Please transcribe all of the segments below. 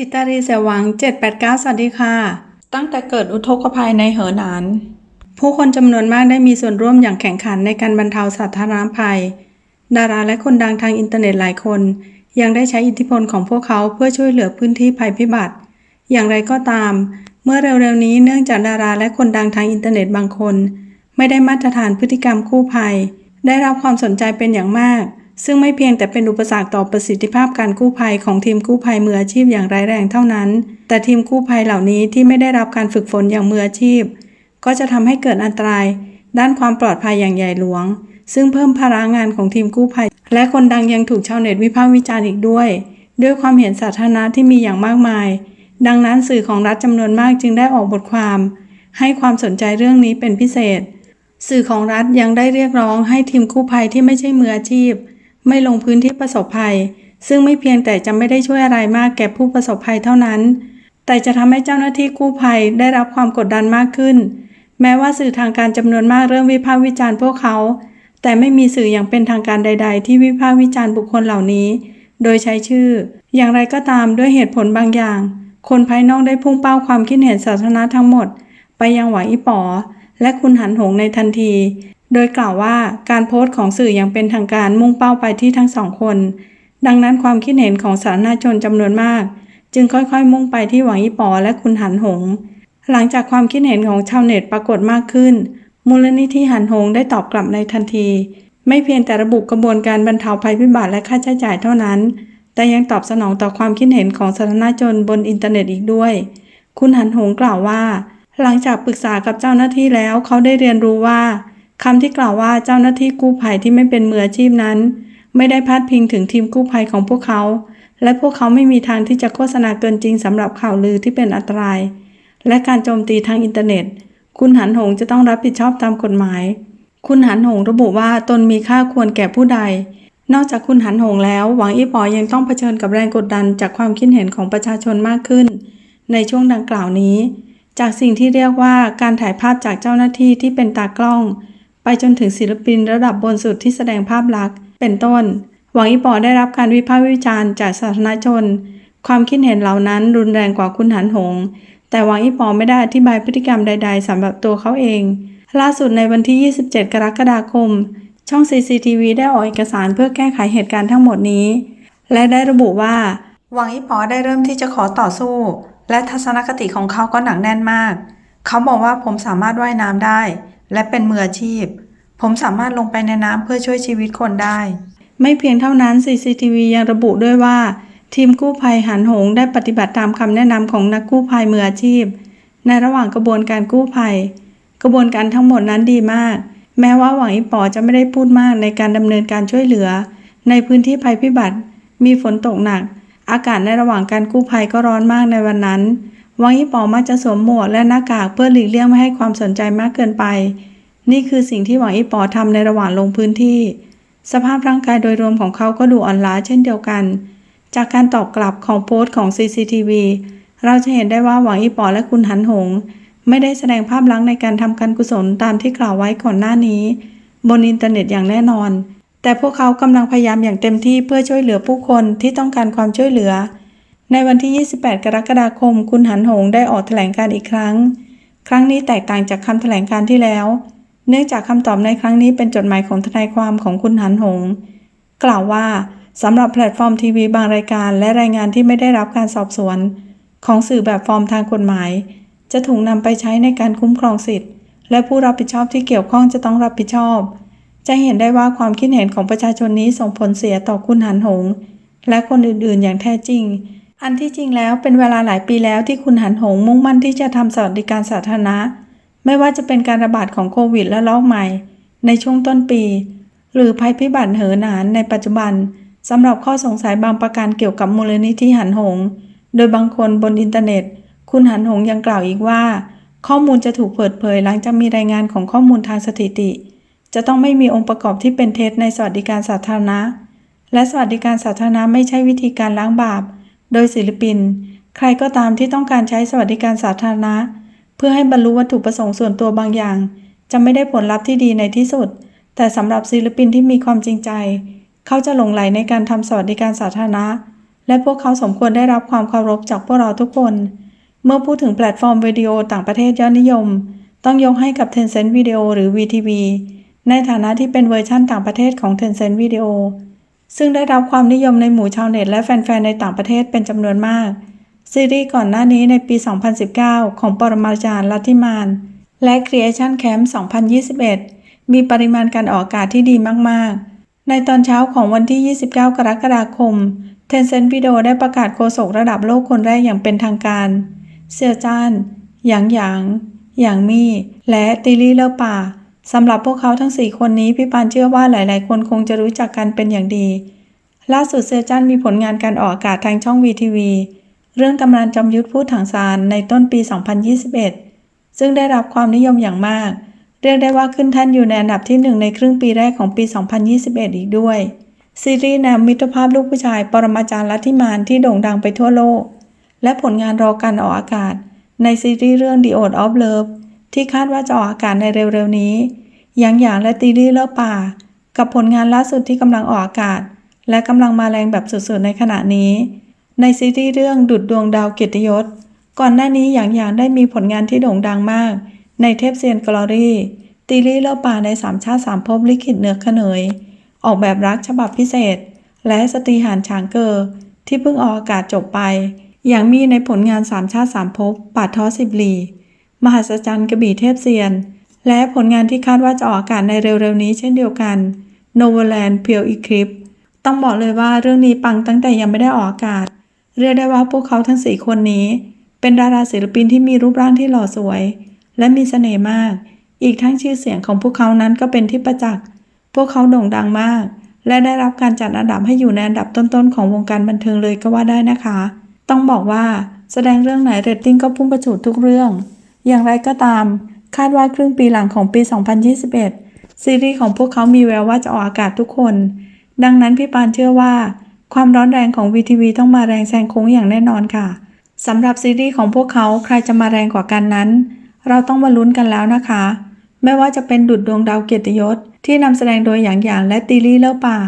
ทิตารีเสวัง 789 สวัสดีค่ะ ตั้งแต่เกิดอุทกภัยในเหอหนาน ผู้คนจำนวนมากได้มีส่วนร่วมอย่างแข่งขันในการบรรเทาสาธารณภัย ดาราและคนดังทางอินเทอร์เน็ตหลายคน ยังได้ใช้อิทธิพลของพวกเขาเพื่อช่วยเหลือพื้นที่ภัยพิบัติ อย่างไรก็ตาม เมื่อเร็วๆนี้เนื่องจากดาราและคนดังทางอินเทอร์เน็ตบางคน ไม่ได้มาตรฐานพฤติกรรมกู้ภัย ได้รับความสนใจเป็นอย่างมาก ซึ่งไม่เพียงแต่เป็นอุปสรรคต่อประสิทธิภาพการกู้ภัยของทีมกู้ภัยมืออาชีพอย่างร้ายแรงเท่านั้น แต่ทีมกู้ภัยเหล่านี้ที่ไม่ได้รับการฝึกฝนอย่างมืออาชีพ ก็จะทำให้เกิดอันตราย ด้านความปลอดภัยอย่างใหญ่หลวง ซึ่งเพิ่มภาระงานของทีมกู้ภัย และคนดังยังถูกชาวเน็ตวิพากษ์วิจารณ์อีกด้วย ด้วยความเห็นสาธารณะที่มีอย่างมากมาย ดังนั้นสื่อของรัฐจำนวนมากจึงได้ออกบทความ ให้ความสนใจเรื่องนี้เป็นพิเศษ สื่อของรัฐยังได้เรียกร้องให้ทีมกู้ภัยที่ไม่ใช่มืออาชีพ ไม่ลงพื้นที่ประสบภัย ซึ่งไม่เพียงแต่จะไม่ได้ช่วยอะไรมากแก่ผู้ประสบภัยเท่านั้น แต่จะทำให้เจ้าหน้าที่กู้ภัยได้รับความกดดันมากขึ้น แม้ว่าสื่อทางการจำนวนมากเริ่มวิพากษ์วิจารณ์พวกเขา แต่ไม่มีสื่ออย่างเป็นทางการใด ๆ ที่วิพากษ์วิจารณ์บุคคลเหล่านี้ โดยใช้ชื่อ อย่างไรก็ตามด้วยเหตุผลบางอย่าง คนภายนอกได้พุ่งเป้าความคิดเห็นสาธารณะทั้งหมด ไปยังหวังอีป๋อและคุณหันหงในทันที โดยกล่าวว่าการโพสต์ของสื่ออย่างเป็นทางการมุ่งเป้าไปที่ทั้งสองคน ดังนั้นความคิดเห็นของสาธารณชนจำนวนมาก จึงค่อยๆ มุ่งไปที่หวังอีปอและคุณหันหง หลังจากความคิดเห็นของชาวเน็ตปรากฏมากขึ้น มูลนิธิหันหงได้ตอบกลับในทันที ไม่เพียงแต่ระบุกระบวนการบรรเทาภัยพิบัติและค่าใช้จ่ายเท่านั้น แต่ยังตอบสนองต่อความคิดเห็นของสาธารณชนบนอินเทอร์เน็ตอีกด้วย คุณหันหงกล่าวว่า หลังจากปรึกษากับเจ้าหน้าที่แล้วเขาได้เรียนรู้ว่า คำที่กล่าวว่าเจ้าหน้าที่กู้ภัยที่ไม่เป็นมืออาชีพนั้น ไม่ได้พาดพิงถึงทีมกู้ภัยของพวกเขา และพวกเขาไม่มีทางที่จะโฆษณาเกินจริงสำหรับข่าวลือที่เป็นอันตราย และการโจมตีทางอินเทอร์เน็ต คุณหันหงจะต้องรับผิดชอบตามกฎหมาย คุณหันหงระบุว่าตนมีค่าควรแก่ผู้ใด นอกจากคุณหันหงแล้ว หวังอีปอยังต้องเผชิญกับแรงกดดันจากความคิดเห็นของประชาชนมากขึ้น ในช่วงดังกล่าวนี้ จากสิ่งที่เรียกว่าการถ่ายภาพจากเจ้าหน้าที่ที่เป็นตากล้อง ไปจนถึงศิลปินระดับบนสุดที่แสดงภาพลักษณ์ เป็นต้น หวังอีปอได้รับการวิพากษ์วิจารณ์จากสาธารณชน ความคิดเห็นเหล่านั้นรุนแรงกว่าคุณหันหง แต่หวังอีปอไม่ได้อธิบายพฤติกรรมใด ๆสำหรับตัวเขาเอง ล่าสุดในวันที่ 27 กรกฎาคม ช่อง CCTV ได้ออกเอกสารเพื่อแก้ไขเหตุการณ์ทั้งหมดนี้ และได้ระบุว่าหวังอีปอได้เริ่มที่จะขอต่อสู้ และทัศนคติของเขาก็หนักแน่นมาก เขาบอกว่าผมสามารถว่ายน้ำได้ และเป็นมืออาชีพ ผมสามารถลงไปในน้ำเพื่อช่วยชีวิตคนได้ ไม่เพียงเท่านั้น CCTV ยังระบุด้วยว่า ทีมกู้ภัยหันหงได้ปฏิบัติตามคำแนะนำของนักกู้ภัยมืออาชีพ ในระหว่างกระบวนการกู้ภัย กระบวนการทั้งหมดนั้นดีมาก แม้ว่าหวังอีปอจะไม่ได้พูดมากในการดำเนินการช่วยเหลือ ในพื้นที่ภัยพิบัติ มีฝนตกหนัก อากาศในระหว่างการกู้ภัยก็ร้อนมากในวันนั้น วังอีปอมักจะสวมหมวกและหน้ากากเพื่อหลีกเลี่ยงไม่ให้ความสนใจมากเกินไป นี่คือสิ่งที่หวังอีปอทำในระหว่างลงพื้นที่ สภาพร่างกายโดยรวมของเขาก็ดูอ่อนล้าเช่นเดียวกัน จากการตอบกลับของโพสต์ของ CCTV เราจะเห็นได้ว่าหวังอีปอและคุณหันหง ไม่ได้แสดงภาพลักษณ์ในการทำการกุศลตามที่กล่าวไว้ก่อนหน้านี้ บนอินเทอร์เน็ตอย่างแน่นอน แต่พวกเขากำลังพยายามอย่างเต็มที่เพื่อช่วยเหลือผู้คนที่ต้องการความช่วยเหลือ ในวันที่ 28 กรกฎาคม คุณหันหงได้ออกแถลงการอีกครั้ง ครั้งนี้แตกต่างจากคำแถลงการที่แล้ว เนื่องจากคำตอบในครั้งนี้เป็นจดหมายของทนายความของคุณหันหง กล่าวว่าสำหรับแพลตฟอร์มทีวีบางรายการและรายงานที่ไม่ได้รับการสอบสวน ของสื่อแบบฟอร์มทางกฎหมาย จะถูกนำไปใช้ในการคุ้มครองสิทธิ์ และผู้รับผิดชอบที่เกี่ยวข้องจะต้องรับผิดชอบ จะเห็นได้ว่าความคิดเห็นของประชาชนนี้ส่งผลเสียต่อคุณหันหง และคนอื่นๆ อย่างแท้จริง อันที่จริงแล้วเป็นเวลาหลายปีแล้วที่คุณหันหงมุ่งมั่นที่จะทำสวัสดิการสาธารณะ ไม่ว่าจะเป็นการระบาดของโควิดและลอกใหม่ ในช่วงต้นปี หรือภัยพิบัติเหอหนานในปัจจุบันสำหรับข้อสงสัยบางประการเกี่ยวกับมูลนิธิหันหง โดยบางคนบนอินเทอร์เน็ต คุณหันหงยังกล่าวอีกว่า ข้อมูลจะถูกเปิดเผยหลังจากมีรายงานของข้อมูลทางสถิติ จะต้องไม่มีองค์ประกอบที่เป็นเท็จในสวัสดิการสาธารณะ และสวัสดิการสาธารณะไม่ใช่วิธีการล้างบาป โดยศิลปิน ใครก็ตามที่ต้องการใช้สวัสดิการสาธารณะ เพื่อให้บรรลุวัตถุประสงค์ส่วนตัวบางอย่าง จะไม่ได้ผลลัพธ์ที่ดีในที่สุด แต่สำหรับศิลปินที่มีความจริงใจ เขาจะหลงไหลในการทำสวัสดิการสาธารณะ และพวกเขาสมควรได้รับความเคารพจากพวกเราทุกคน เมื่อพูดถึงแพลตฟอร์มวิดีโอต่างประเทศยอดนิยม ต้องยกให้กับ Tencent Video หรือ VTV ในฐานะที่เป็นเวอร์ชั่นต่างประเทศของ Tencent Video ซึ่งได้รับความนิยมในหมู่ชาวเน็ตและแฟนๆ ในต่างประเทศเป็นจำนวนมาก ซีรีส์ก่อนหน้านี้ในปี 2019 ของปรมาจารย์ลัทธิมาน และ Creation Camp 2021 มีปริมาณการออกอากาศที่ดีมากๆ ในตอนเช้าของวันที่ 29 กรกฎาคม Tencent Video ได้ประกาศโฆษกระดับโลกคนแรกอย่างเป็นทางการ เซียวจ้านหยางหยางหยางมี่ และติลี่เลอป่า สำหรับพวกเขาทั้ง4คนนี้พี่ปานเชื่อว่าหลาย ๆ คนคงจะรู้จักกันเป็นอย่างดี ล่าสุดเซจ้านมีผลงานการออกอากาศทางช่อง VTV เรื่องตำนานจอมยุทธพูดถังซานในต้นปี 2021 ซึ่งได้รับความนิยมอย่างมาก เรียกได้ว่าขึ้นแท่นอยู่ในอันดับที่หนึ่งในครึ่งปีแรกของปี 2021 อีกด้วย ซีรีส์แนวมิตรภาพลูกผู้ชายปรมาจารย์ลัทธิมานที่โด่งดังไปทั่วโลก และผลงานรอการออกอากาศ ในซีรีส์เรื่อง The Oath of Love ที่คาดว่าจะออกอากาศในเร็วๆนี้ หยางหยางและตีรี่เลอป่า กับผลงานล่าสุดที่กำลังออกอากาศ และกำลังมาแรงแบบสุดๆในขณะนี้ ในซีรีส์เรื่องดุดดวงดาวเกียรติยศ ก่อนหน้านี้หยางหยางได้มีผลงานที่โด่งดังมาก ในเทพเซียนกลอรี่ ตีรี่เลอป่าในสามชาติสามภพลิขิตเนื้อขเนย ออกแบบรักฉบับพิเศษ และสตรีหานช้างเกอร์ที่เพิ่งออกอากาศจบไป อย่างมีในผลงานสามชาติสามภพป่าท้อสิบลี มหัศจรรย์กระบี่เทพเซียน และผลงานที่คาดว่าจะออกอากาศในเร็วๆนี้เช่นเดียวกัน n o v a l a n d p u r e Eclipse ต้องบอกเลยว่าเรื่องนี้ปังตั้งแต่ยังไม่ได้ออกอากาศ เรียกได้ว่าพวกเขาทั้งสี่คนนี้ เป็นดาราศิลปินที่มีรูปร่างที่หล่อสวย และมีเสน่ห์มาก อีกทั้งชื่อเสียงของพวกเขานั้นก็เป็นที่ประจักษ์ พวกเขาโด่งดังมาก และได้รับการจัดอันดับให้อยู่ในอันดับต้นๆของวงการบันเทิงเลยก็ว่าได้นะคะ ต้องบอกว่าแสดงเรื่องไหนเรตติ้งก็พุ่งประจุทุกเรื่อง อย่างไรก็ตาม คาดว่าครึ่งปีหลังของปี 2021 ซีรีส์ของพวกเขามีแววว่าจะออกอากาศทุกคน ดังนั้นพี่ปานเชื่อว่า ความร้อนแรงของ VTV ต้องมาแรงแซงโค้งอย่างแน่นอนค่ะสำหรับซีรีส์ของพวกเขาใครจะมาแรงกว่ากันนั้น เราต้องมาลุ้นกันแล้วนะคะ ไม่ว่าจะเป็นดุดดวงดาวเกียรติยศ ที่นำแสดงโดยหยางหยางและตีลี่เล่าป่า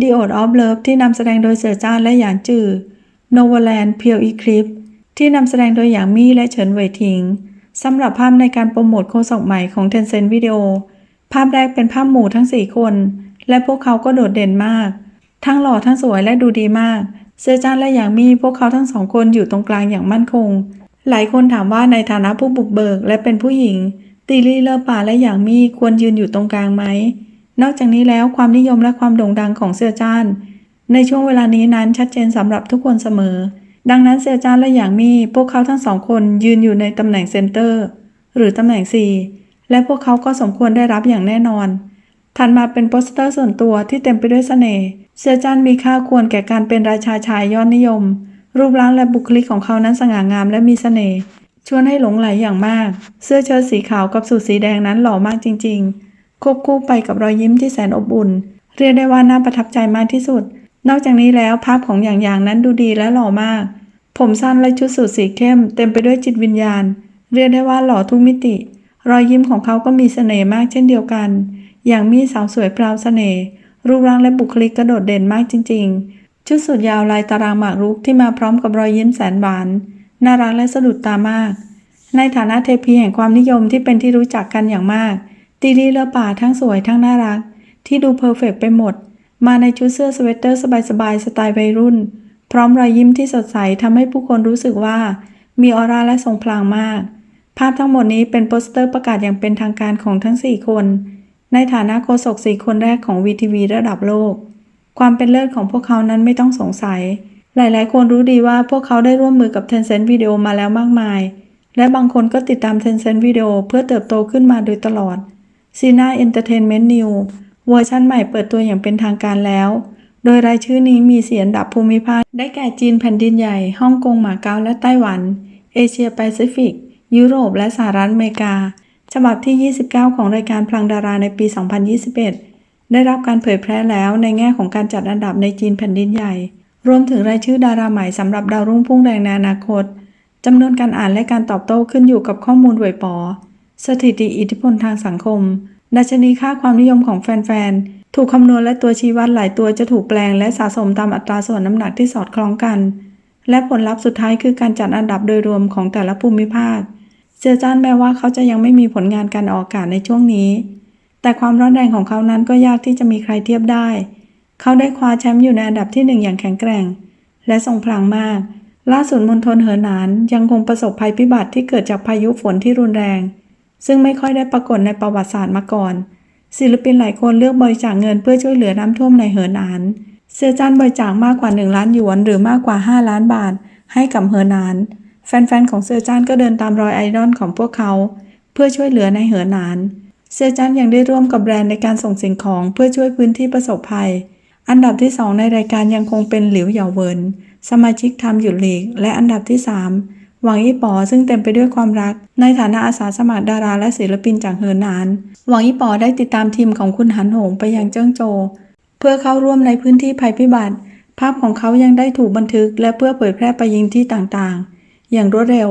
The Oath of Love ที่นำแสดงโดยเสือจ้านและหยางจือ n o v a l a n d p u r e Eclipse ที่นำแสดงโดยหยางมี่และเฉินเหวยทิง สำหรับภาพในการโปรโมทโฆษกใหม่ของ Tencent Video ภาพแรกเป็นภาพหมู่ทั้ง 4 คน และพวกเขาก็โดดเด่นมาก ทั้งหล่อทั้งสวยและดูดีมาก เซอร์จานและหยางมี่พวกเขาทั้งสองคนอยู่ตรงกลางอย่างมั่นคง หลายคนถามว่าในฐานะผู้บุกเบิกและเป็นผู้หญิง ตีลี่เลอป่าและหยางมี่ควรยืนอยู่ตรงกลางไหม นอกจากนี้แล้วความนิยมและความโด่งดังของเซอร์จานในช่วงเวลานี้นั้นชัดเจนสำหรับทุกคนเสมอ ดังนั้นเซอร์จานและหยางมี่พวกเขาทั้งสองคนยืนอยู่ในตำแหน่งเซนเตอร์ หรือตำแหน่ง4และพวกเขาก็สมควรได้รับอย่างแน่นอน ถัดมาเป็นโปสเตอร์ส่วนตัวที่เต็มไปด้วยเสน่ห์เซอร์จันมีค่าควรแก่การเป็นราชาชายยอดนิยม รูปร่างและบุคลิกของเขานั้นสง่างามและมีเสน่ห์ชวนให้หลงไหลอย่างมาก เสื้อเชิ้ตสีขาวกับสูทสีแดงนั้นหล่อมากจริง ๆ ควบคู่ไปกับรอยยิ้มที่แสนอบอุ่น เรียกได้ว่าน่าประทับใจมากที่สุด นอกจากนี้แล้วภาพของอย่างอย่างนั้นดูดีและหล่อมาก ผมสั้นและชุดสูทสีเข้ม เต็มไปด้วยจิตวิญญาณ เรียกได้ว่าหล่อทุกมิติ รอยยิ้มของเขาก็มีเสน่ห์มากเช่นเดียวกัน อย่างมีสาวสวยพราวเสน่ห์รูปร่างและบุคลิกกระโดดเด่นมากจริง ๆ ชุดสุดยาวลายตารางหมากรุกที่มาพร้อมกับรอยยิ้มแสนหวานน่ารักและสะดุดตามาก ในฐานะเทพีแห่งความนิยมที่เป็นที่รู้จักกันอย่างมากตีลีเลอป่าทั้งสวยทั้งน่ารัก ที่ดูเพอร์เฟกต์ไปหมด มาในชุดเสื้อสเวตเตอร์สบายๆสไตล์วัยรุ่น พร้อมรอยยิ้มที่สดใสทำให้ผู้คนรู้สึกว่า มีออร่าและทรงพลังมาก ภาพทั้งหมดนี้เป็นโปสเตอร์ประกาศอย่างเป็นทางการของทั้ง 4 คน ในฐานะโฆษกสี่คนแรกของ VTV ระดับโลก ความเป็นเลิศของพวกเขานั้นไม่ต้องสงสัย หลายๆ คนรู้ดีว่าพวกเขาได้ร่วมมือกับ Tencent Video มาแล้วมากมาย และบางคนก็ติดตาม Tencent Video เพื่อเติบโตขึ้นมาโดยตลอด Sina Entertainment New เวอร์ชันใหม่เปิดตัวอย่างเป็นทางการแล้ว โดยรายชื่อนี้มีเสียนดับภูมิภาค ได้แก่จีนแผ่นดินใหญ่ฮ่องกงหมาเก๊าและไต้หวัน เอเชียแปซิฟิก ยุโรปและสหรัฐอเมริกา ฉบับที่ 29 ของรายการพลังดาราในปี 2021 ได้รับการเผยแพร่แล้วในแง่ของการจัดอันดับในจีนแผ่นดินใหญ่ รวมถึงรายชื่อดาราใหม่สำหรับดาวรุ่งพุ่งแรงในอนาคตจำนวนการอ่านและการตอบโต้ขึ้นอยู่กับข้อมูลหวยปอ สถิติอิทธิพลทางสังคม ดัชนีค่าความนิยมของแฟนๆ ถูกคำนวณและตัวชี้วัดหลายตัวจะถูกแปลงและสะสมตามอัตราส่วนน้ำหนักที่สอดคล้องกัน และผลลัพธ์สุดท้ายคือการจัดอันดับโดยรวมของแต่ละภูมิภาคเซียจ้านแม้ว่าเขาจะยังไม่มีผลงานการออกอากาศในช่วงนี้ แต่ความร้อนแรงของเขานั้นก็ยากที่จะมีใครเทียบได้ เขาได้คว้าแชมป์อยู่ในอันดับที่หนึ่งอย่างแข็งแกร่ง และทรงพลังมาก ล่าสุดมณฑลเหอหนานยังคงประสบภัยพิบัติที่เกิดจากพายุฝนที่รุนแรง ซึ่งไม่ค่อยได้ปรากฏในประวัติศาสตร์มาก่อน ศิลปินหลายคนเลือกบริจาคเงินเพื่อช่วยเหลือน้ำท่วมในเหอหนาน เซียจันบริจาคมากกว่า 1 ล้านหยวน หรือมากกว่า 5 ล้านบาท ให้กับเหอหนาน แฟนๆของเซียจันก็เดินตามรอยไอดอลของพวกเขา เพื่อช่วยเหลือในเหอหนาน เซียจันยังได้ร่วมกับแบรนด์ในการส่งสิ่งของเพื่อช่วยพื้นที่ประสบภัย อันดับที่ 2 ในรายการยังคงเป็นหลิวเหยาเวินสมาชิกทำหยุดหลีก และอันดับที่ 3 หวังอี้ป๋อซึ่งเต็มไปด้วยความรัก ในฐานะอาสาสมัครดาราและศิลปินจากเฮินนาน หวังอี้ป๋อได้ติดตามทีมของคุณหันโหงไปยังเจิ้งโจวเพื่อเข้าร่วมในพื้นที่ภัยพิบัติ ภาพของเขายังได้ถูกบันทึก และเพื่อเผยแพร่ไปยังที่ต่างๆ อย่างรวดเร็ว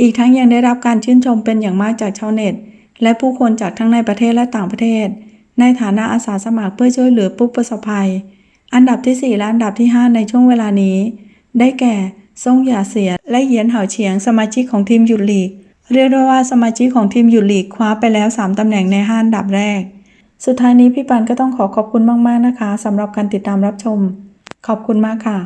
อีกทั้งยังได้รับการชื่นชมเป็นอย่างมากจากชาวเน็ต และผู้คนจากทั้งในประเทศและต่างประเทศ ในฐานะอาสาสมัครเพื่อช่วยเหลือผู้ประสบภัย อันดับที่ 4 และอันดับที่ 5 ในช่วงเวลานี้ ได้แก่ ซ่งหยาเสีย และเหยียนเหาเฉียงสมาชิกของทีมหยุดหลีก เรียกได้ว่าสมาชิกของทีมหยุดหลีกคว้าไปแล้ว 3 ตำแหน่งใน5อันดับแรก สุดท้ายนี้พี่ปันก็ต้องขอขอบคุณมากๆนะคะสำหรับการติดตามรับชม ขอบคุณมากค่ะ